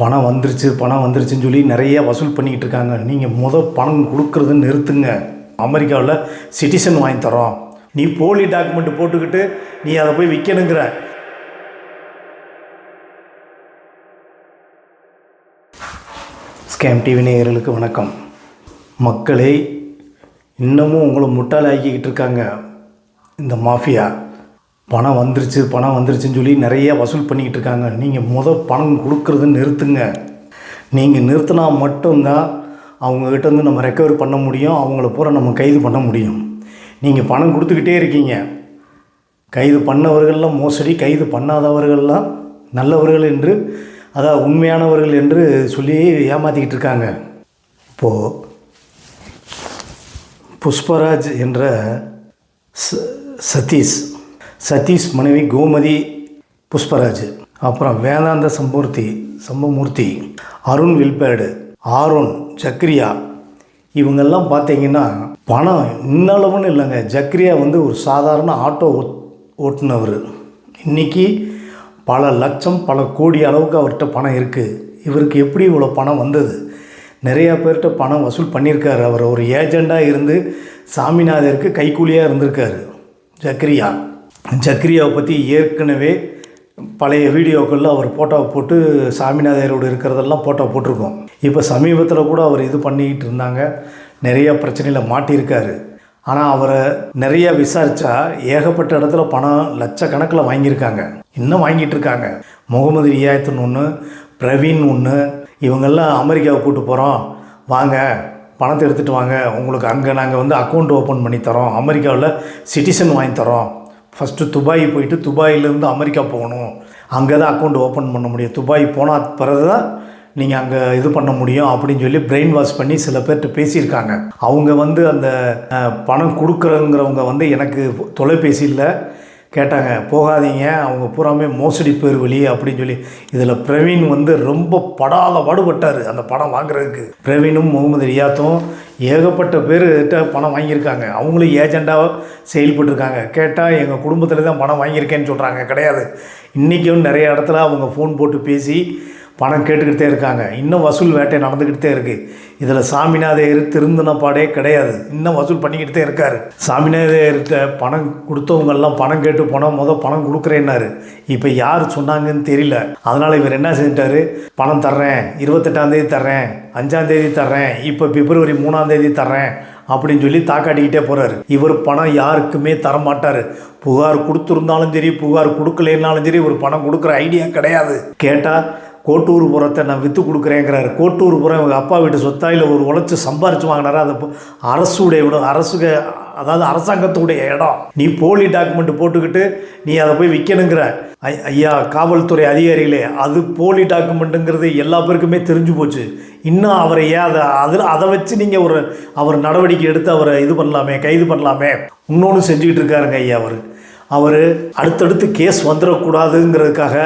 பணம் வந்துருச்சு பணம் வந்துருச்சுன்னு சொல்லி நிறைய வசூல் பண்ணிக்கிட்டு இருக்காங்க. நீங்கள் முத பணம் கொடுக்கறத நிறுத்துங்க. அமெரிக்காவில் சிட்டிசன் வாங்கி தரோம் நீ போலி டாக்குமெண்ட் போட்டுக்கிட்டு நீ அதை போய் விற்கணுங்கிற ஸ்கேம் டிவி நேயர்களுக்கு வணக்கம். மக்களே இன்னமும் உங்களை முட்டாளாக்கிக்கிட்டு இருக்காங்க இந்த மாஃபியா. பணம் வந்துருச்சு பணம் வந்துருச்சுன்னு சொல்லி நிறைய வசூல் பண்ணிக்கிட்டு இருக்காங்க. நீங்கள் முத பணம் கொடுக்கறத நிறுத்துங்க. நீங்கள் நிறுத்தினா மட்டும்தான் அவங்கக்கிட்ட வந்து நம்ம ரெக்கவர் பண்ண முடியும் அவங்கள பூரா நம்ம கைது பண்ண முடியும். நீங்கள் பணம் கொடுத்துக்கிட்டே இருக்கீங்க. கைது பண்ணவர்கள்லாம் மோசடி கைது பண்ணாதவர்கள்லாம் நல்லவர்கள் என்று அதாவது உண்மையானவர்கள் என்று சொல்லி ஏமாற்றிக்கிட்டு இருக்காங்க. இப்போது புஷ்பராஜ் என்ற ச- சதீஷ் சதீஷ் மனைவி கோமதி புஷ்பராஜ் அப்புறம் வேதாந்த சம்பூர்த்தி சம்பமூர்த்தி அருண் வில்பேடு ஆரோன் ஜக்ரியா. இவங்கெல்லாம் பார்த்தீங்கன்னா பணம் இன்னளவுன்னு இல்லைங்க. ஜக்ரியா வந்து ஒரு சாதாரண ஆட்டோ ஓட்- ஓட்டுனவர். இன்னைக்கு பல லட்சம் பல கோடி அளவுக்கு அவர்கிட்ட பணம் இருக்குது இவருக்கு எப்படி இவ்வளோ பணம் வந்தது? நிறையா பேர்கிட்ட பணம் வசூல் பண்ணியிருக்காரு. அவர் ஒரு ஏஜெண்டாக இருந்து சாமிநாதருக்கு கைக்கூலியாக இருந்திருக்காரு ஜக்ரியா. ஜக்ரியாவை பற்றி ஏற்கனவே பழைய வீடியோக்களில் அவர் ஃபோட்டோவை போட்டு சாமிநாதரோடு இருக்கிறதெல்லாம் ஃபோட்டோ போட்டிருக்கோம். இப்போ சமீபத்தில் கூட அவர் இது பண்ணிக்கிட்டு இருந்தாங்க. நிறைய பிரச்சனையில் மாட்டியிருக்காரு. ஆனால் அவரை நிறைய விசாரித்தா ஏகப்பட்ட இடத்துல பணம் லட்சக்கணக்கில் வாங்கியிருக்காங்க. இன்னும் வாங்கிட்டு இருக்காங்க. முகமது ரியாயத்துன்னு ஒன்று பிரவீன் ஒன்று இவங்கெல்லாம் அமெரிக்காவை கூப்பிட்டு போகிறோம் வாங்க பணத்தை எடுத்துகிட்டு வாங்க. உங்களுக்கு அங்கே நாங்கள் வந்து அக்கௌண்ட் ஓப்பன் பண்ணி தரோம். அமெரிக்காவில் சிட்டிசன் வாங்கி தரோம். ஃபஸ்ட்டு துபாய் போயிட்டு துபாயிலேருந்து அமெரிக்கா போகணும். அங்கே தான் அக்கௌண்ட் ஓப்பன் பண்ண முடியும். துபாய் போனால் பிறகு தான் நீங்கள் அங்கே இது பண்ண முடியும் அப்படின்னு சொல்லி பிரெயின் வாஷ் பண்ணி சில பேர்கிட்ட பேசியிருக்காங்க. அவங்க வந்து அந்த பணம் கொடுக்குறங்கிறவங்க வந்து எனக்கு தொலைபேசியில் கேட்டாங்க போகாதீங்க அவங்க பூராமே மோசடி பேர் வழி அப்படின்னு சொல்லி. இதில் பிரவீன் வந்து ரொம்ப படாத பாடுபட்டார் அந்த பணம் வாங்குறதுக்கு. பிரவீனும் முகமது ரியாத்தும் ஏகப்பட்ட பேர்கிட்ட பணம் வாங்கியிருக்காங்க. அவங்களும் ஏஜெண்டாக செயல்பட்டுருக்காங்க. கேட்டால் எங்கள் குடும்பத்தில் தான் பணம் வாங்கியிருக்கேன்னு சொல்கிறாங்க கிடையாது. இன்றைக்கும் நிறைய இடத்துல அவங்க ஃபோன் போட்டு பேசி பணம் கேட்டுக்கிட்டே இருக்காங்க. இன்னும் வசூல் வேட்டை நடந்துக்கிட்டே இருக்குது இதில் சாமிநாதையர் திருந்தின பாடே கிடையாது. இன்னும் வசூல் பண்ணிக்கிட்டே இருக்காரு. சாமிநாதையர்கிட்ட பணம் கொடுத்தவங்கெல்லாம் பணம் கேட்டு போனால் முதல் பணம் கொடுக்குறேன்னாரு. இப்போ யார் சொன்னாங்கன்னு தெரியல. அதனால் இவர் என்ன செஞ்சிட்டாரு? பணம் தர்றேன். இருபத்தெட்டாந்தேதி தர்றேன். அஞ்சாந்தேதி தர்றேன். இப்போ பிப்ரவரி மூணாந்தேதி தர்றேன். அப்படின்னு சொல்லி தாக்காட்டிக்கிட்டே போகிறாரு இவர் பணம் யாருக்குமே தர மாட்டார் புகார் கொடுத்துருந்தாலும் சரி புகார் கொடுக்கலனாலும் சரி இவர் பணம் கொடுக்குற ஐடியா கிடையாது. கேட்டால் கோட்டூர் புறத்தை நான் விற்று கொடுக்குறேங்கிறாரு. கோட்டூர் புறம் இவங்க அப்பா வீட்டு சொத்தாயில் ஒரு உழைச்சி சம்பாரிச்சு வாங்கினாரு. அதை அரசுடைய இடம் அரசுக்கு அதாவது அரசாங்கத்துடைய இடம். நீ போலி டாக்குமெண்ட் போட்டுக்கிட்டு நீ அதை போய் விற்கணுங்கிற ஐயா காவல்துறை அதிகாரிகளே அது போலி டாக்குமெண்ட்டுங்கிறது எல்லா பேருக்குமே தெரிஞ்சு போச்சு. இன்னும் அவரை ஏன் அதை அதில் அதை வச்சு நீங்கள் ஒரு அவர் நடவடிக்கை எடுத்து அவரை இது பண்ணலாமே கைது பண்ணலாமே. இன்னொன்று செஞ்சுக்கிட்டு இருக்காருங்க ஐயா அவர். அவர் அடுத்தடுத்து கேஸ் வந்துடக்கூடாதுங்கிறதுக்காக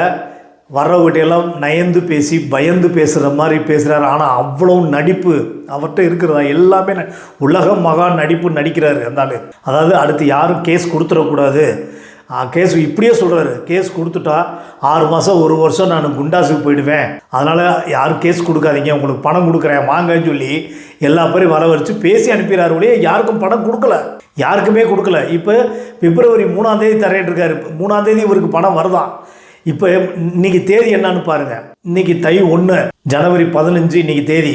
வர்றவங்கிட்டையெல்லாம் நயந்து பேசி பயந்து பேசுகிற மாதிரி பேசுகிறாரு ஆனால் அவ்வளோ நடிப்பு அவர்கிட்ட இருக்கிறதா? எல்லாமே ந- உலக மகா நடிப்பு நடிக்கிறாரு அந்த அதாவது அடுத்து யாரும் கேஸ் கொடுத்துடக்கூடாது. கேஸ் இப்படியே சொல்கிறாரு கேஸ் கொடுத்துட்டா ஆறு மாதம் ஒரு வருஷம் நான் குண்டாஸுக்கு போயிடுவேன். அதனால் யாரும் கேஸ் கொடுக்காதீங்க. உங்களுக்கு பணம் கொடுக்குறேன். வாங்கன்னு சொல்லி எல்லா பேரையும் வர வச்சு பேசி அனுப்பிடுறாரு ஒழிய யாருக்கும் பணம் கொடுக்கல. யாருக்குமே கொடுக்கல. இப்போ பிப்ரவரி மூணாந்தேதி தேதி மூணாந்தேதி இவருக்கு பணம் வருதான் இப்போ இன்னைக்கு தேதி என்னன்னு பாருங்க. இன்னைக்கு தை ஒன்று ஜனவரி பதினஞ்சு இன்னைக்கு தேதி.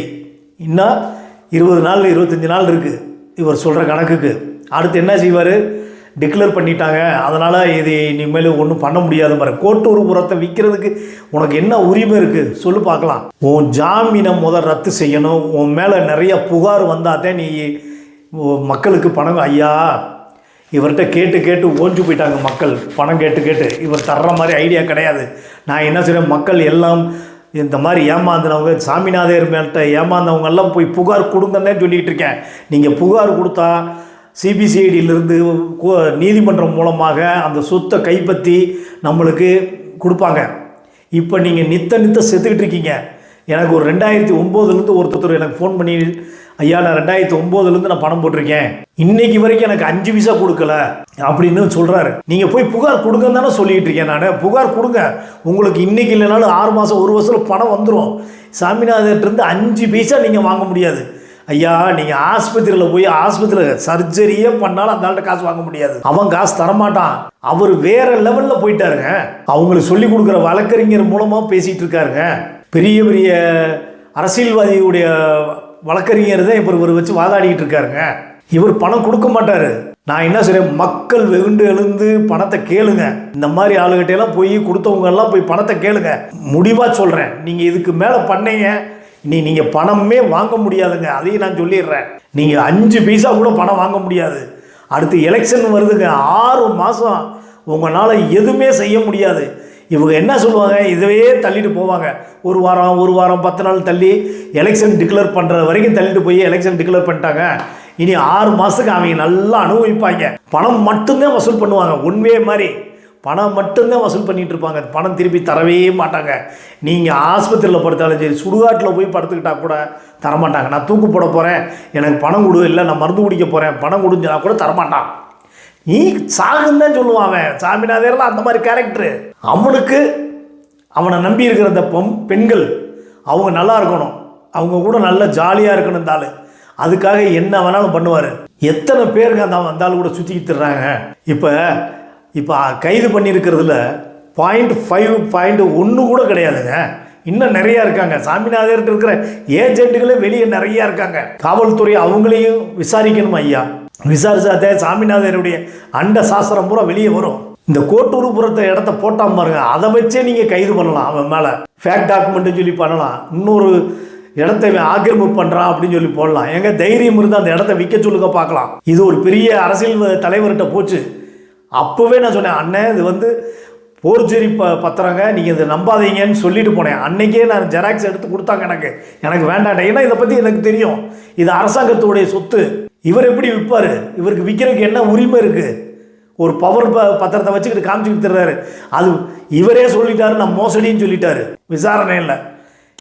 இன்னும் இருபது நாள் இருபத்தஞ்சி நாள் இருக்குது இவர் சொல்கிற கணக்குக்கு. அடுத்து என்ன செய்வார்? டிக்ளேர் பண்ணிட்டாங்க. அதனால் இது இனிமேல் ஒன்றும் பண்ண முடியாது மாதிரி கோட்டூர் புறத்தை விற்கிறதுக்கு உனக்கு என்ன உரிமை இருக்குது சொல்லு பார்க்கலாம். உன் ஜாமீனை முதல் ரத்து செய்யணும். உன் மேலே நிறைய புகார் வந்தாதான் நீ மக்களுக்கு பணம். ஐயா இவர்கிட்ட கேட்டு கேட்டு ஓஞ்சு போயிட்டாங்க மக்கள். பணம் கேட்டு கேட்டு. இவர் தர்ற மாதிரி ஐடியா கிடையாது. நான் என்ன செய்கிறேன் மக்கள் எல்லாம் இந்த மாதிரி ஏமாந்துனவங்க சாமிநாதையர் மேல்கிட்ட ஏமாந்தவங்க எல்லாம் போய் புகார் கொடுங்கன்னே சொல்லிகிட்டு இருக்கேன். நீங்கள் புகார் கொடுத்தா சிபிசிஐடியிலிருந்து நீதிமன்றம் மூலமாக அந்த சொத்தை கைப்பற்றி நம்மளுக்கு கொடுப்பாங்க. இப்போ நீங்கள் நித்த நித்த செத்துக்கிட்டு இருக்கீங்க. எனக்கு ஒரு ரெண்டாயிரத்தி ஒம்போதுலேருந்து ஒருத்தர் எனக்கு ஃபோன் பண்ணி ஐயா நான் ரெண்டாயிரத்தி ஒம்போதுலேருந்து நான் பணம் போட்டிருக்கேன். இன்னைக்கு வரைக்கும் எனக்கு அஞ்சு பைசா கொடுக்கல. அப்படின்னு சொல்கிறாரு நீங்கள் போய் புகார் கொடுங்கன்னு தானே சொல்லிட்டு இருக்கேன் நான். புகார் கொடுங்க. உங்களுக்கு இன்னைக்கு இல்லைனாலும் ஆறு மாதம் ஒரு வருஷத்தில் பணம் வந்துடும் சாமிநாதர்கிட்ட அஞ்சு பைசா நீங்கள் வாங்க முடியாது. ஐயா நீங்கள் ஆஸ்பத்திரியில் போய் ஆஸ்பத்திரியில் சர்ஜரியே பண்ணாலும் அந்த ஆள்கிட்ட காசு வாங்க முடியாது. அவன் காசு தரமாட்டான். அவர் வேற லெவலில் போயிட்டாருங்க. அவங்களுக்கு சொல்லி கொடுக்குற வழக்கறிஞர் மூலமாக பேசிகிட்டு இருக்காருங்க. பெரிய பெரிய அரசியல்வாதியுடைய வழக்கறிஞர் தான் இப்போ இவர் வச்சு வாதாடிக்கிட்டு இருக்காருங்க. இவர் பணம் கொடுக்க மாட்டார். நான் என்ன சொல்றேன்? மக்கள் வெகுண்டு எழுந்து பணத்தை கேளுங்க. இந்த மாதிரி ஆளுகிட்டையெல்லாம் போய் கொடுத்தவங்க எல்லாம் போய் பணத்தை கேளுங்க. முடிவாக சொல்கிறேன் நீங்கள் இதுக்கு மேலே பண்ணீங்க. நீ நீங்கள் பணமே வாங்க முடியாதுங்க. அதையும் நான் சொல்லிடுறேன். நீங்கள் அஞ்சு பைசா கூட பணம் வாங்க முடியாது. அடுத்து எலெக்ஷன் வருதுங்க. ஆறு மாதம் உங்களால் எதுவுமே செய்ய முடியாது. இவங்க என்ன சொல்லுவாங்க? இதுவே தள்ளிட்டு போவாங்க. ஒரு வாரம் ஒரு வாரம் பத்து நாள் தள்ளி எலெக்ஷன் டிக்ளேர் பண்ணுற வரைக்கும் தள்ளிட்டு போய் எலெக்ஷன் டிக்ளேர் பண்ணிட்டாங்க. இனி ஆறு மாதத்துக்கு அவங்க நல்லா அனுபவிப்பாங்க. பணம் மட்டும்தான் வசூல் பண்ணுவாங்க. ஒன்வே மாதிரி. பணம் மட்டும்தான் வசூல் பண்ணிகிட்டு இருப்பாங்க. பணம் திருப்பி தரவே மாட்டாங்க. நீங்கள் ஆஸ்பத்திரியில் படுத்தாலும் சரி சுடுகாட்டில் போய் படுத்துக்கிட்டா கூட தரமாட்டாங்க. நான் தூக்கு போட போகிறேன் எனக்கு பணம் கொடு இல்லை நான் மருந்து குடிக்க போகிறேன் பணம் கொடுஞ்சினா கூட தரமாட்டான். நீ சாகுன்னு தான் சொல்லுவான் அவன். சாமிநாதர்லாம் அந்த மாதிரி கேரக்டரு அவனுக்கு அவனை நம்பி இருக்கிற அந்த பொம் பெண்கள் அவங்க நல்லா இருக்கணும். அவங்க கூட நல்லா ஜாலியாக இருக்கணும் இந்த அதுக்காக என்ன வேணாலும் பண்ணுவார். எத்தனை பேருக்கு அந்த அந்த ஆள் கூட சுற்றிக்கிட்டுறாங்க இப்போ இப்போ கைது பண்ணியிருக்கிறதுல பாயிண்ட் ஃபைவ் பாயிண்ட் ஒன்று கூட கிடையாதுங்க. இன்னும் நிறையா இருக்காங்க. சாமிநாதர்கிட்ட இருக்கிற ஏஜென்ட்டுகளே வெளியே நிறையா இருக்காங்க. காவல்துறை அவங்களையும் விசாரிக்கணும் ஐயா. விசாரிச்சாதே சாமிநாதனுடைய அண்ட சாஸ்திரம் பூரா வெளியே வரும். இந்த கோட்டூர்புரத்தை இடத்த போட்டாம பாருங்க. அதை வச்சே நீங்கள் கைது பண்ணலாம். அவன் மேலே ஃபேக் டாக்குமெண்ட்டு சொல்லி பண்ணலாம். இன்னொரு இடத்தை ஆக்கிரமிப்பு பண்ணுறான் அப்படின்னு சொல்லி போடலாம். எங்க தைரியம் இருந்தால் அந்த இடத்த விற்க சொல்லுங்க பார்க்கலாம். இது ஒரு பெரிய அரசியல் தலைவர்கிட்ட போச்சு. அப்போவே நான் சொன்னேன் அண்ணன் இது வந்து போர்ஜரி ப பத்திரங்க. நீங்கள் இதை நம்பாதீங்கன்னு சொல்லிட்டு போனேன். அன்னைக்கே நான் ஜெராக்ஸ் எடுத்து கொடுத்தாங்க எனக்கு. எனக்கு வேண்டாம். ஏன்னா இதை பற்றி எனக்கு தெரியும். இது அரசாங்கத்துடைய சொத்து. இவர் எப்படி விற்பார்? இவருக்கு விற்கிறதுக்கு என்ன உரிமை இருக்குது ஒரு பவர் ப பத்திரத்தை வச்சுக்கிட்டு காமிச்சுக்கிட்டு தர்றாரு. அது இவரே சொல்லிட்டாரு நான் மோசடின்னு சொல்லிட்டாரு. விசாரணை இல்லை.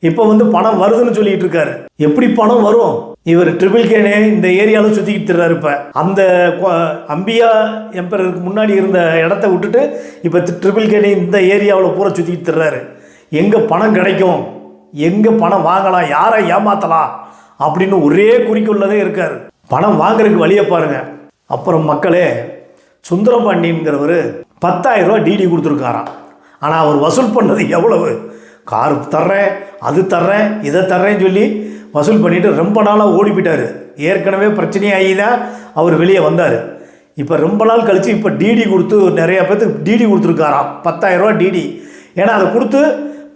இப்போ வந்து பணம் வருதுன்னு சொல்லிட்டு இருக்காரு. எப்படி பணம் வரும்? இவர் ட்ரிபிள் கேனே இந்த ஏரியாவில் சுற்றிக்கிட்டு தர்றாரு இப்போ. அந்த அம்பியா எம்பரருக்கு முன்னாடி இருந்த இடத்த விட்டுட்டு இப்போ ட்ரிபிள் கேனே இந்த ஏரியாவில் பூரா சுற்றிக்கிட்டு தர்றாரு. எங்கே பணம் கிடைக்கும்? எங்கே பணம் வாங்கலாம்? யாரை ஏமாத்தலாம்? அப்படின்னு ஒரே குறிக்கோள்லதே இருக்காரு. பணம் வாங்குறதுக்கு வழியை பாருங்க. அப்புறம் மக்களே சுந்தரபாண்டியன்கிறவர் பத்தாயிரம் ரூபா டிடி கொடுத்துருக்காராம். ஆனால் அவர் வசூல் பண்ணது எவ்வளவு? கார் தர்றேன் அது தர்றேன் இதை தர்றேன்னு சொல்லி வசூல் பண்ணிவிட்டு ரொம்ப நாளாக ஓடி போயிட்டார். ஏற்கனவே பிரச்சனையாகி தான் அவர் வெளியே வந்தார். இப்போ ரொம்ப நாள் கழித்து இப்போ டிடி கொடுத்து நிறைய பேர்த்துக்கு டிடி கொடுத்துருக்காராம். பத்தாயிரம் டிடி ஏன்னா அதை கொடுத்து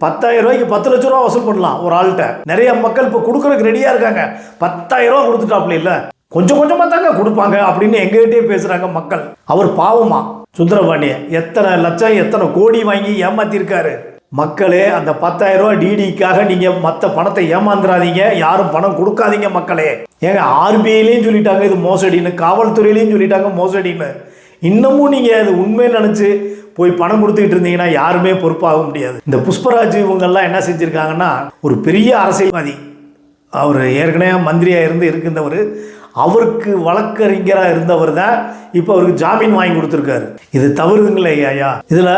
பத்தாயிரம் ரூபாய்க்கு பத்து லட்ச ரூபா வசூல் பண்ணலாம் ஒரு ஆள்கிட்ட. நிறைய மக்கள் இப்போ கொடுக்குறதுக்கு ரெடியாக இருக்காங்க. பத்தாயிரம் ரூபா கொடுத்துட்டாப்புல இல்லை. கொஞ்சம் கொஞ்சமாக தாங்க கொடுப்பாங்க அப்படின்னு எங்ககிட்டயே பேசுகிறாங்க மக்கள். அவர் பாவமா? சுந்தரபாண்டிய எத்தனை லட்சம் எத்தனை கோடி வாங்கி ஏமாத்திருக்காரு? மக்களே அந்த பத்தாயிரம் ரூபா டிடிக்காக நீங்கள் மற்ற பணத்தை ஏமாந்துடாதீங்க யாரும் பணம் கொடுக்காதீங்க மக்களே. ஏங்க ஆர்பிஐலையும் சொல்லிட்டாங்க இது மோசடின்னு. காவல்துறையிலையும் சொல்லிட்டாங்க மோசடின்னு. இன்னமும் நீங்கள் அது உண்மையை நினச்சி போய் பணம் கொடுத்துக்கிட்டு இருந்தீங்கன்னா யாருமே பொறுப்பாக முடியாது. இந்த புஷ்பராஜ் இவங்கெல்லாம் என்ன செஞ்சுருக்காங்கன்னா ஒரு பெரிய அரசியல்வாதி. அவர் ஏற்கனவே மந்திரியாக இருந்து இருக்கின்றவர். அவருக்கு வழக்கறிஞராக இருந்தவர் தான் இப்போ அவருக்கு ஜாமீன் வாங்கி கொடுத்துருக்காரு. இது தவறுதுங்களே ஐயா. இதில்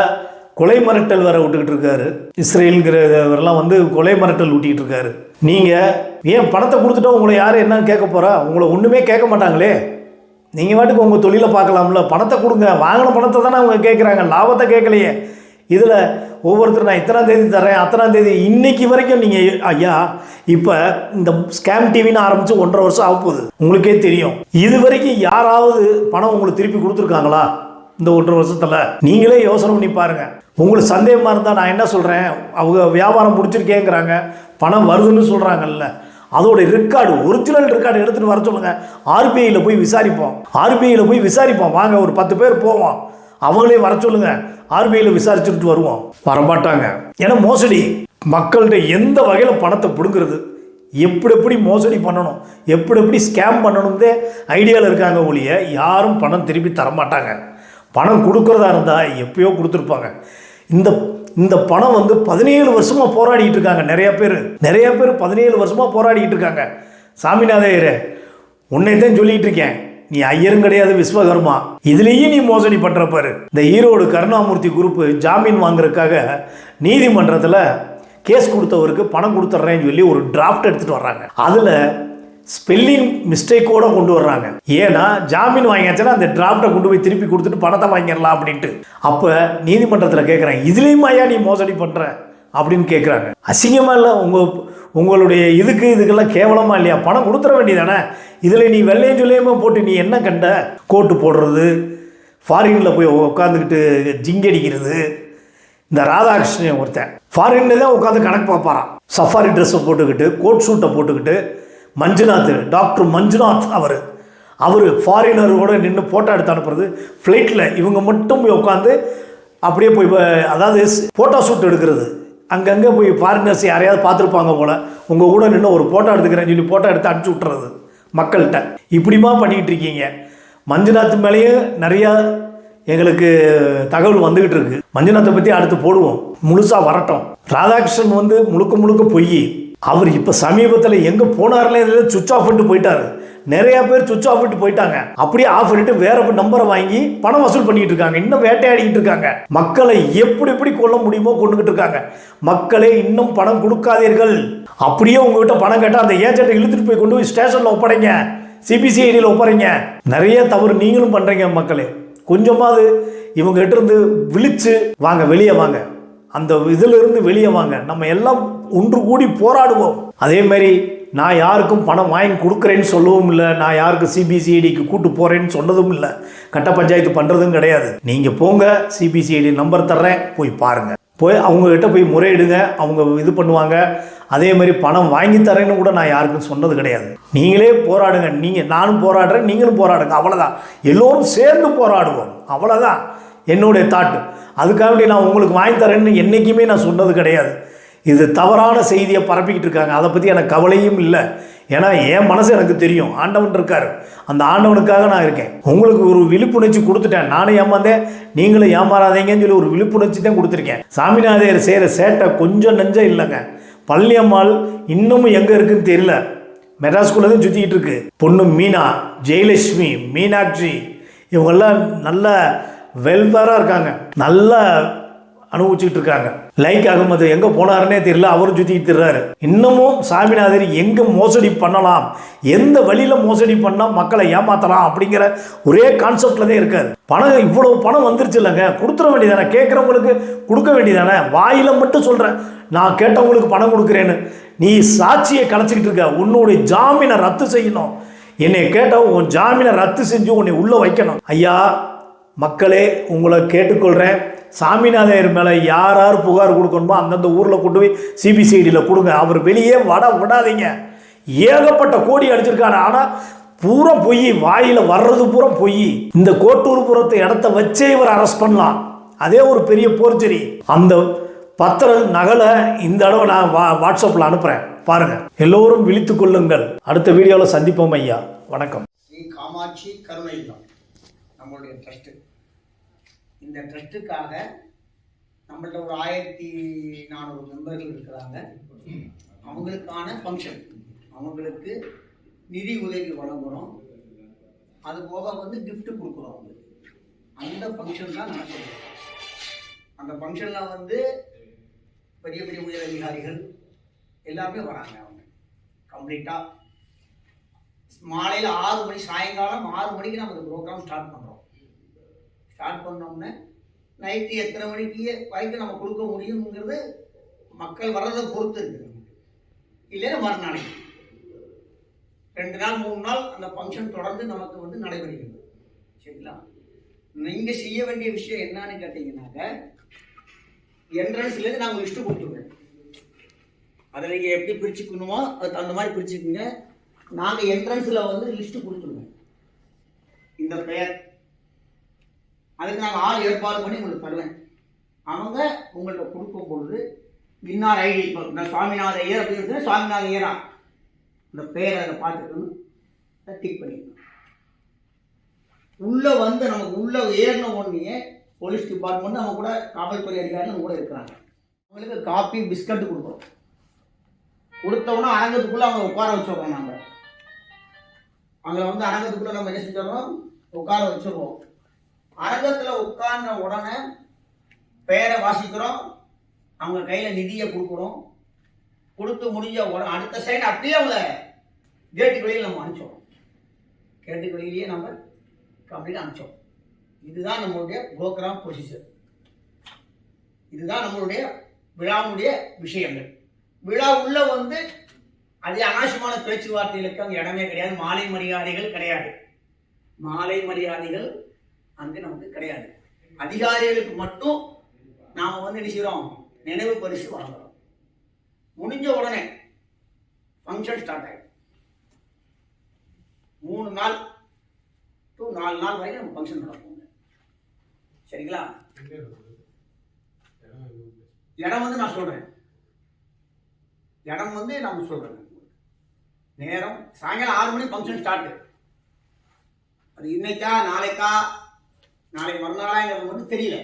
கொலை மிரட்டல் வேற விட்டுக்கிட்டு இருக்காரு. இஸ்ரேலுங்கிறவரெல்லாம் வந்து கொலை மிரட்டல் விட்டிக்கிட்டு இருக்காரு. நீங்கள் ஏன் பணத்தை கொடுத்துட்டா உங்களை யார் என்னன்னு கேட்க போகிறா உங்களை ஒன்றுமே கேட்க மாட்டாங்களே. நீங்கள் வாட்டுக்கு உங்கள் தொழிலை பார்க்கலாம்ல. பணத்தை கொடுங்க. வாங்கின பணத்தை தானே அவங்க கேட்குறாங்க. லாபத்தை கேட்கலையே. இதில் ஒவ்வொருத்தரும் நான் இத்தனாம் தேதி தரேன் அத்தனாம் தேதி இன்னைக்கு வரைக்கும் நீங்கள் ஐயா இப்போ இந்த ஸ்கேம் டிவின்னு ஆரம்பித்து ஒன்றரை வருஷம் ஆக போகுது. உங்களுக்கே தெரியும். இது வரைக்கும் யாராவது பணம் உங்களுக்கு திருப்பி கொடுத்துருக்காங்களா? இந்த ஒன்றரை வருஷத்தில். நீங்களே யோசனை பண்ணி பாருங்கள் உங்களுக்கு சந்தேகமாக இருந்தால் நான் என்ன சொல்கிறேன் அவங்க வியாபாரம் முடிச்சிருக்கேங்கிறாங்க. பணம் வருதுன்னு சொல்கிறாங்கல்ல அதோட ரெக்கார்டு ஒரிஜினல் ரெக்கார்டு எடுத்துகிட்டு வர சொல்லுங்கள் ஆர்பிஐயில் போய் விசாரிப்போம். ஆர்பிஐயில் போய் விசாரிப்போம். வாங்க ஒரு பத்து பேர் போவோம். அவங்களே வர சொல்லுங்க. ஆர்பிஐயில் விசாரிச்சுட்டு வருவோம். வரமாட்டாங்க. ஏன்னா மோசடி. மக்கள்கிட்ட எந்த வகையில் பணத்தை பிடுங்கிறது? எப்படி எப்படி மோசடி பண்ணணும்? எப்படி எப்படி ஸ்கேம் பண்ணணும்தே ஐடியாவில் இருக்காங்க ஒழிய யாரும் பணம் திருப்பி தரமாட்டாங்க. பணம் கொடுக்குறதா இருந்தால் எப்பயோ கொடுத்துருப்பாங்க. இந்த இந்த பணம் வந்து பதினேழு வருஷமாக போராடிட்டு இருக்காங்க நிறைய பேர். நிறைய பேர் பதினேழு வருஷமாக போராடிட்டு இருக்காங்க. சாமிநாதையரே உன்னை தான் சொல்லிகிட்டு இருக்கேன். நீ ஐயரும் கிடையாது விஸ்வகர்மா. இதுலேயும் நீ மோசடி பண்ணுற பாரு இந்த ஈரோடு கருணாமூர்த்தி குரூப்பு ஜாமீன் வாங்குறதுக்காக நீதிமன்றத்தில் கேஸ் கொடுத்தவருக்கு பணம் கொடுத்துட்றேன்னு சொல்லி ஒரு டிராஃப்ட் எடுத்துகிட்டு வர்றாங்க. அதில் ஸ்பெல்லிங் மிஸ்டேக்கோட கொண்டு வர்றாங்க. ஏன்னா ஜாமீன் வாங்கியாச்சுன்னா அந்த டிராஃப்டை கொண்டு போய் திருப்பி கொடுத்துட்டு பணத்தை வாங்கிடலாம் அப்படின்ட்டு. அப்போ நீதிமன்றத்தில் கேட்குறேன் இதுலேயும் ஐயா நீ மோசடி பண்ணுற அப்படின்னு கேட்குறாங்க அசிங்கமாக இல்லை? உங்கள் உங்களுடைய இதுக்கு இதுக்கெல்லாம் கேவலமாக இல்லையா? பணம் கொடுத்துட வேண்டியதானே? இதில் நீ வெள்ளையும் சொல்லியமாக போட்டு நீ என்ன கண்ட? கோட்டு போடுறது ஃபாரினில் போய் உட்காந்துக்கிட்டு ஜிங்கடிக்கிறது இந்த ராதாகிருஷ்ணன் ஒருத்தன். ஃபாரின்ல தான் உட்காந்து கணக்கு பார்ப்பாராம். சஃபாரி ட்ரெஸ்ஸை போட்டுக்கிட்டு கோட் ஷூட்டை போட்டுக்கிட்டு மஞ்சுநாத் டாக்டர் மஞ்சுநாத் அவர். அவர் ஃபாரினரோட நின்று ஃபோட்டோ எடுத்து அனுப்புறது. ஃப்ளைட்டில் இவங்க மட்டும் போய் உட்காந்து அப்படியே போய் அதாவது ஃபோட்டோ ஷூட் எடுக்கிறது. அங்கங்கே போய் ஃபாரினர்ஸ் யாரையாவது பார்த்துருப்பாங்க போல் உங்கள் கூட நின்று ஒரு ஃபோட்டோ எடுத்துக்கிறேன்னு சொல்லி ஃபோட்டோ எடுத்து அனுப்பிச்சி விட்டுறது மக்கள்கிட்ட. இப்படிமா பண்ணிக்கிட்டு இருக்கீங்க. மஞ்சுநாத் மேலேயும் நிறையா எங்களுக்கு தகவல் வந்துக்கிட்டு இருக்கு. மஞ்சுநாத்தை பற்றி அடுத்து போடுவோம். முழுசாக வரட்டும். ராதாகிருஷ்ணன் வந்து முழுக்க முழுக்க பொய். அவர் இப்போ சமீபத்தில் எங்கே போனார்லே சுவிச் ஆஃப் பண்ணிட்டு போயிட்டாரு. நிறைய பேர் சுவிச் ஆஃப் பண்ணிட்டு போயிட்டாங்க. அப்படியே ஆஃப் பண்ணிட்டு வேற நம்பரை வாங்கி பணம் வசூல் பண்ணிட்டு இருக்காங்க. இன்னும் வேட்டையாடிக்கிட்டு இருக்காங்க. மக்களை எப்படி எப்படி கொல்ல முடியுமோ கொண்டுகிட்டு இருக்காங்க. மக்களே இன்னும் பணம் கொடுக்காதீர்கள். அப்படியே உங்ககிட்ட பணம் கேட்டால் அந்த ஏஜென்ட்டை இழுத்துட்டு போய் கொண்டு போய் ஸ்டேஷனில் ஒப்படைங்க. சிபிசிஐடியில் ஒப்படைங்க. நிறைய தவறு நீங்களும் பண்ணுறீங்க மக்களே. கொஞ்சமாவது இவங்க கிட்ட இருந்து விழிச்சு வாங்க வெளியே வாங்க. அந்த இதுல இருந்து வெளியே வாங்க. நம்ம எல்லாம் ஒன்று கூடி போராடுவோம். அதே மாதிரி நான் யாருக்கும் பணம் வாங்கி கொடுக்குறேன்னு சொல்லவும் இல்லை. நான் யாருக்கு சிபிசிஐடிக்கு கூட்டு போகிறேன்னு சொன்னதும் இல்லை. கட்ட பஞ்சாயத்து பண்ணுறதும் கிடையாது. நீங்கள் போங்க சிபிசிஐடி நம்பர் தர்றேன். போய் பாருங்கள் போய் அவங்கக்கிட்ட போய் முறையிடுங்க. அவங்க இது பண்ணுவாங்க. அதே மாதிரி பணம் வாங்கி தரேன்னு கூட நான் யாருக்கும் சொன்னது கிடையாது. நீங்களே போராடுங்க. நீங்கள் நானும் போராடுறேன். நீங்களும் போராடுங்க. அவ்வளோதான் எல்லோரும் சேர்ந்து போராடுவோம். அவ்வளோதான் என்னுடைய தாட்டு அதுக்காக நான் உங்களுக்கு வாங்கி தரேன்னு என்றைக்குமே நான் சொன்னது கிடையாது. இது தவறான செய்தியை பரப்பிக்கிட்டு இருக்காங்க. அதை பற்றி எனக்கு கவலையும் இல்லை. ஏன்னா என் மனசு எனக்கு தெரியும். ஆண்டவன் இருக்கார். அந்த ஆண்டவனுக்காக நான் இருக்கேன். உங்களுக்கு ஒரு விழிப்புணர்ச்சி கொடுத்துட்டேன். நானும் ஏமாந்தேன். நீங்களும் ஏமாறாதீங்கன்னு சொல்லி ஒரு விழிப்புணர்ச்சி தான் கொடுத்துருக்கேன். சாமிநாதையர் செய்கிற சேட்டை கொஞ்சம் நெஞ்சம் இல்லைங்க. பழனியம்மாள் இன்னமும் எங்கே இருக்குன்னு தெரியல. மெட்ராஸ்குள்ளே தான் சுற்றிக்கிட்டு இருக்கு. பொண்ணு மீனா ஜெயலட்சுமி மீனாட்சி இவங்கெல்லாம் நல்ல வெல்ஃபேராக இருக்காங்க. நல்ல அனுபவிச்சுட்டு இருக்காங்க லைக் அகமது எங்கே போனாருன்னே தெரியல அவரும் சுற்றிக்கிட்டு திர்றாரு இன்னமும் சாமிநாதர் எங்கே மோசடி பண்ணலாம்? எந்த வழியில் மோசடி பண்ணால் மக்களை ஏமாற்றலாம் அப்படிங்கிற ஒரே கான்செப்டில் தான் இருக்காரு. பணம் இவ்வளவு பணம் வந்துருச்சு இல்லைங்க. கொடுத்துட வேண்டியதானே? கேட்குறவங்களுக்கு கொடுக்க வேண்டியதானே? வாயில் மட்டும் சொல்கிறேன் நான் கேட்டவங்களுக்கு பணம் கொடுக்குறேன்னு. நீ சாட்சியை கலைச்சிக்கிட்டு இருக்க. உன்னுடைய ஜாமீனை ரத்து செய்யணும். என்னை கேட்டால் உன் ஜாமீனை ரத்து செஞ்சு உன்னை உள்ளே வைக்கணும். ஐயா மக்களே உங்களை கேட்டுக்கொள்கிறேன் சாமிநாதையர் மேலே யார் யார் புகார் கொடுக்கணுமோ அந்தந்த ஊரில் கொண்டு போய் சிபிசிஐடியில் கொடுங்க. அவர் வெளியே வட விடாதீங்க. ஏகப்பட்ட கோடி அடிச்சிருக்காரு. ஆனால் பூரா பொய். வாயில் வர்றது பூரா பொய். இந்த கோட்டூர் புறத்து இடத்த வச்சே இவர் அரெஸ்ட் பண்ணலாம். அதே ஒரு பெரிய போர்ச்சரி அந்த பத்திர நகலை இந்த அளவு நான் வா வாட்ஸ்அப்பில் அனுப்புகிறேன் பாருங்கள் எல்லோரும் விழித்து கொள்ளுங்கள். அடுத்த வீடியோவில் சந்திப்போம் ஐயா. வணக்கம். ஸ்ரீ காமாட்சி கருணை நம்மளுடைய ட்ரஸ்ட்டு இந்த ட்ரஸ்ட்டுக்காக நம்மள்ட்ட ஒரு ஆயிரத்தி நானூறு மெம்பர்கள் இருக்கிறாங்க. அவங்களுக்கான ஃபங்க்ஷன் அவங்களுக்கு நிதி உதவி வழங்குகிறோம் அது போக வந்து கிஃப்ட் கொடுக்குறோம் அவங்களுக்கு. அந்த ஃபங்க்ஷன் தான் நடக்குது அந்த ஃபங்க்ஷனில் வந்து பெரிய பெரிய உயர் அதிகாரிகள் எல்லாமே வராங்க அவங்க. கம்ப்ளீட்டாக மாலையில் ஆறு மணி சாயங்காலம் ஆறு மணிக்கு நம்ம இந்த ப்ரோக்ராம் ஸ்டார்ட் பண்ணுறோம் ஸ்டார்ட் பண்ணோம்னா நைட்டு எத்தனை மணிக்கு வரைக்கும் நம்ம கொடுக்க முடியுங்கிறது மக்கள் வர்றதை பொறுத்து இருக்குது இல்லைன்னா மறுநாளைக்கு. ரெண்டு நாள் மூணு நாள் அந்த ஃபங்க்ஷன் தொடர்ந்து நமக்கு வந்து நடைபெறுகிறது. சரிங்களா? நீங்கள் செய்ய வேண்டிய விஷயம் என்னன்னு கேட்டிங்கன்னாக்க என்ட்ரன்ஸ்லேருந்து நாங்கள் லிஸ்ட்டு கொடுத்துருவேன். அதை நீங்கள் எப்படி பிரிச்சுக்கணுமோ அதுக்கு தகுந்த மாதிரி பிரிச்சுக்குங்க. நாங்கள் என்ட்ரன்ஸில் வந்து லிஸ்ட்டு கொடுத்துருவோம் இந்த பெயர் அதுக்கு நாங்கள் ஆள் ஏற்பாடு பண்ணி உங்களுக்கு தருவேன். அவங்க உங்கள்கிட்ட கொடுக்கும் பொழுது இன்னார் ஐடி இப்போ நான் சுவாமிநாத ஐயர் அப்படின்னு சொன்னா சுவாமிநாத ஐயரா அந்த பேரை அதை பார்த்துக்கணும் டிக் பண்ணிக்கணும். உள்ளே வந்து நமக்கு உள்ளே ஏறின உடனே போலீஸ் டிபார்ட்மெண்ட் அவங்க கூட காவல்துறை அதிகாரி அவங்க கூட இருக்கிறாங்க. அவங்களுக்கு காப்பி பிஸ்கட் கொடுக்குறோம் கொடுத்தவொன்னே அரங்கத்துக்குள்ளே அவங்க உட்கார வச்சுருக்கோம் நாங்கள் அவங்கள வந்து அரங்கத்துக்குள்ளே நம்ம என்ன செஞ்சிடறோம்? உட்கார வச்சுருவோம் அரங்கத்துல உட்கார்ந்த உடனே பெயரை வாசிக்கிறோம். அவங்க கையில் நிதியை கொடுக்குறோம் கொடுத்து முடிஞ்ச உடனே அடுத்த சைடு அப்படியே அவங்க கேட்டுக்கு வெளியில் நம்ம அனுப்பிச்சோம். கேட்டுக்கு வெளியிலேயே நம்ம கம்ப்ளீட் அனுப்பிச்சோம். இதுதான் நம்மளுடைய ப்ரோக்ராம் ப்ரொசீஜர் இதுதான் நம்மளுடைய விழாவுடைய விஷயங்கள். விழா உள்ள வந்து அது அனாவசியமான பேச்சுவார்த்தைகளுக்கு அங்கே இடமே கிடையாது. மாலை மரியாதைகள் கிடையாது. மாலை மரியாதைகள் அங்கே நமக்கு கிடையாது. அதிகாரிகளுக்கு மட்டும் நாம் வந்து என்ன செய்கிறோம் நினைவு பரிசு வாங்குறோம். முடிஞ்ச உடனே ஃபங்க்ஷன் ஸ்டார்ட் ஆகிடும் மூணு நாள் டு நாலு நாள் வரைக்கும் நம்ம ஃபங்க்ஷன் நடக்கும். சரிங்களா? இடம் வந்து நான் சொல்கிறேன் இடம் வந்து நான் சொல்கிறேன் நேரம் சாயங்காலம் ஆறு மணி ஃபங்க்ஷன் ஸ்டார்ட் அது இன்னைக்கா நாளைக்கா நாளை மறுநாளாங்கிறது மட்டும் தெரியல.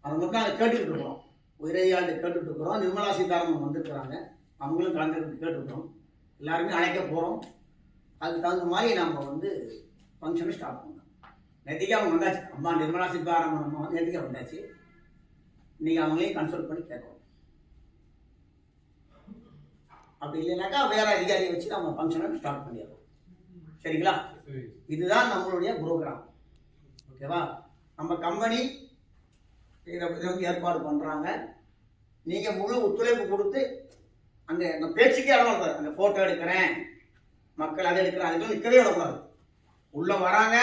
அதை மட்டும் அதை கேட்டுக்கிட்டு இருக்கிறோம். உயிரையாண்டு கேட்டுட்டு இருக்கிறோம். நிர்மலா சீதாராமன் வந்திருக்கிறாங்க. அவங்களும் கலந்துக்கிட்டு கேட்டுருக்கிறோம் எல்லாருமே அழைக்க போகிறோம் அதுக்கு தகுந்த மாதிரி நம்ம வந்து ஃபங்க்ஷனை ஸ்டார்ட் பண்ணோம். நேற்றுக்கே அவங்க வந்தாச்சு. அம்மா நிர்மலா சீதாராமன் அம்மா வந்து நேற்றுக்கே வந்தாச்சு. இன்னைக்கு அவங்களையும் கன்சல்ட் பண்ணி கேட்கணும் அப்படி இல்லைனாக்கா வேற அதிகாரியை வச்சு நம்ம ஃபங்க்ஷனை ஸ்டார்ட் பண்ணிடுறோம். சரிங்களா? இதுதான் நம்மளுடைய ப்ரோக்ராம் ஓகேவா? நம்ம கம்பெனி இதை வந்து ஏற்பாடு பண்ணுறாங்க நீங்கள் முழு ஒத்துழைப்பு கொடுத்து அந்த அந்த பேச்சுக்கே இடம் இருக்காது அந்த ஃபோட்டோ எடுக்கிறேன் மக்கள் அதை எடுக்கிறேன் அதுக்கு நிற்கவே விடக்கூடாது. உள்ளே வராங்க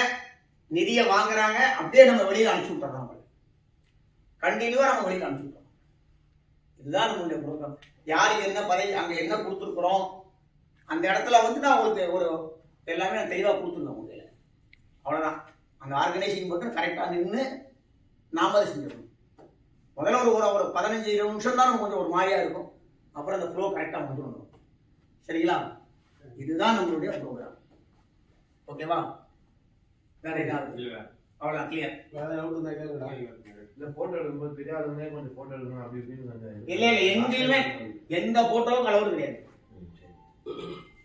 நிதியை வாங்குறாங்க அப்படியே நம்ம வெளியில் அனுப்பிச்சி விட்டுறோம் அவங்களை கண்டினியூவாக நம்ம வெளியில் அனுப்பிச்சி விட்டுறோம் இதுதான் நம்மளுடைய ப்ரோக்ராம் யாருக்கு என்ன பதவி அங்கே என்ன கொடுத்துருக்குறோம் அந்த இடத்துல வந்து நான் உங்களுக்கு ஒரு எல்லாமே நான் தெளிவாக கொடுத்துருக்கேன் உங்களுக்கு அவ்வளோதான் அந்த ஆர்கனைசேஷன் மட்டும் கரெக்டாக நின்று நாம அதை செஞ்சிடணும். முதல்ல ஒரு ஒரு ஒரு பதினஞ்சு இருபது நிமிஷம் தான் நமக்கு கொஞ்சம் ஒரு மாதிரியா இருக்கும். அப்புறம் அந்த ஃப்ளோ கரெக்டாக வந்துடும் சரிங்களா? இதுதான் நம்மளுடைய ப்ரோக்ராம் ஓகேவா? வேற ஏதாவது? அவ்வளோ கிளியர் வேற டவுட் இருந்தா கேளுடா இந்த போட்டோ எடுக்கும்போது தெரியாதவங்க கொஞ்சம் போட்டோ எடுக்கணும் அப்படி இப்படின்னு இல்ல, இல்ல, எங்கேயுமே எந்த போட்டோவும் கலவரம் கிடையாது.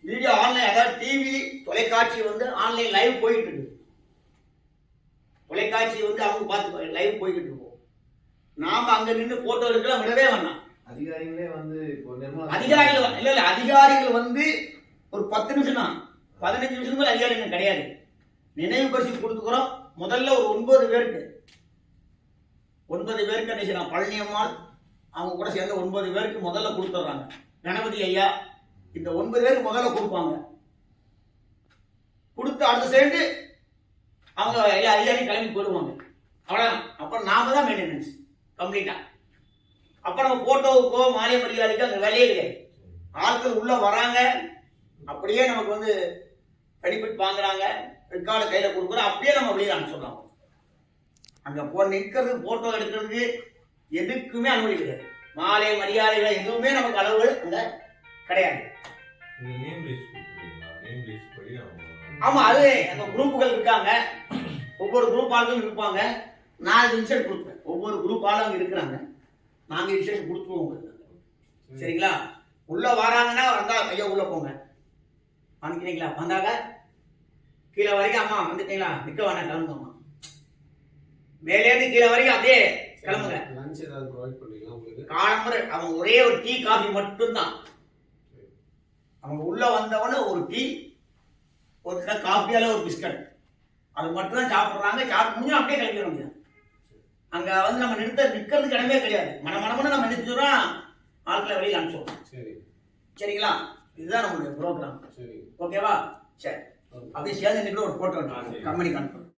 வீடியோ ஆன்லைன் அதாவது டிவி தொலைக்காட்சி வந்து ஆன்லைன் லைவ் போயிட்டு இருக்கு. தொலைக்காட்சி வந்து அவங்க பார்த்து லைவ் போய்கிட்டு இருக்கும் நாம அங்க நின்று போட்டோ எடுக்கலாம் விடவே வேணாம். அதிகாரிகளே வந்து அதிகாரிகள் இல்ல இல்ல அதிகாரிகள் வந்து ஒரு பத்து நிமிஷம் தான். பதினஞ்சு நிமிஷம் மேல அதிகாரிகள் கிடையாது. நினைவு பரிசு கொடுத்துக்கிறோம். முதல்ல ஒரு ஒன்பது பேருக்கு. ஒன்பது பேருக்கு என்ன செய்யலாம்? பழனியம்மாள் அவங்க கூட சேர்ந்து ஒன்பது பேருக்கு முதல்ல கொடுத்துட்றாங்க கணபதி ஐயா இந்த ஒன்பது பேருக்கு முதல்ல கொடுப்பாங்க. கொடுத்து அடுத்த சேர்ந்து அவங்க எல்லா அதிகாரியும் கிளம்பி போயிடுவாங்க. அவ்வளோதான் அப்புறம் நாம தான் மெயின்டெனன்ஸ் கம்ப்ளீட்டா அப்புறம் நம்ம போட்டோவுக்கோ மாலை மரியாதைக்கோ அந்த வேலையே கிடையாது. ஆட்கள் உள்ள வராங்க. அப்படியே நமக்கு வந்து பெனிஃபிட் வாங்குறாங்க. ரெக்கார்டு கையில் கொடுக்குறோம். அப்படியே நம்ம வெளியே அனுப்பிச்சிடலாம் அங்கே போ நிற்கிறது போட்டோ எடுக்கிறதுக்கு எதுக்குமே அனுமதி கிடையாது. மாலை மரியாதைகள் எதுவுமே நமக்கு அளவுகள் அங்க கிடையாது. இந்த நேம் லிஸ்ட் கொடுத்துருக்கீங்களா? நேம் லிஸ்ட் படி அவங்க ஆமா அது அந்த குரூப்புகள் இருக்காங்க. ஒவ்வொரு குரூப் ஆளுங்களும் இருப்பாங்க. நான் இது இன்சென்ட் கொடுப்பேன். ஒவ்வொரு குரூப் ஆளும் அங்க இருக்கிறாங்க. நாங்க இன்சென்ட் கொடுத்துருவோம் சரிங்களா? உள்ள வராங்கன்னா வந்தா கையை உள்ள போங்க. வந்துட்டீங்களா? வந்தாங்க கீழே வரைக்கும் அம்மா வந்துட்டீங்களா? நிக்க வேணாம் கிளம்புங்கம்மா மேலேருந்து கீழே வரைக்கும் அப்படியே கிளம்புங்க. லஞ்ச் ஏதாவது ப்ரொவைட் காலம்பரை அவங்க ஒரே ஒரு டீ காஃபி மட்டும்தான். அவங்க உள்ள வந்தவொடனே ஒரு டீ ஒரு சில காஃபியால ஒரு பிஸ்கட் அது மட்டும் தான் சாப்பிட்றாங்க சாப்பிட்டு முடிஞ்சு அப்படியே கிளம்பிட முடியும் அங்க வந்து நம்ம நிறுத்த நிற்கிறது இடமே கிடையாது. மன மனமனு நம்ம நிறுத்திடுறோம் ஆட்களை வெளியில் அனுப்பிச்சிடுறோம் சரி. சரிங்களா? இதுதான் நம்மளுடைய ப்ரோக்ராம் சரி. ஓகேவா சரி. அப்படியே சேர்ந்து ஒரு போட்டோ கம்பெனிக்கு அனுப்புறோம்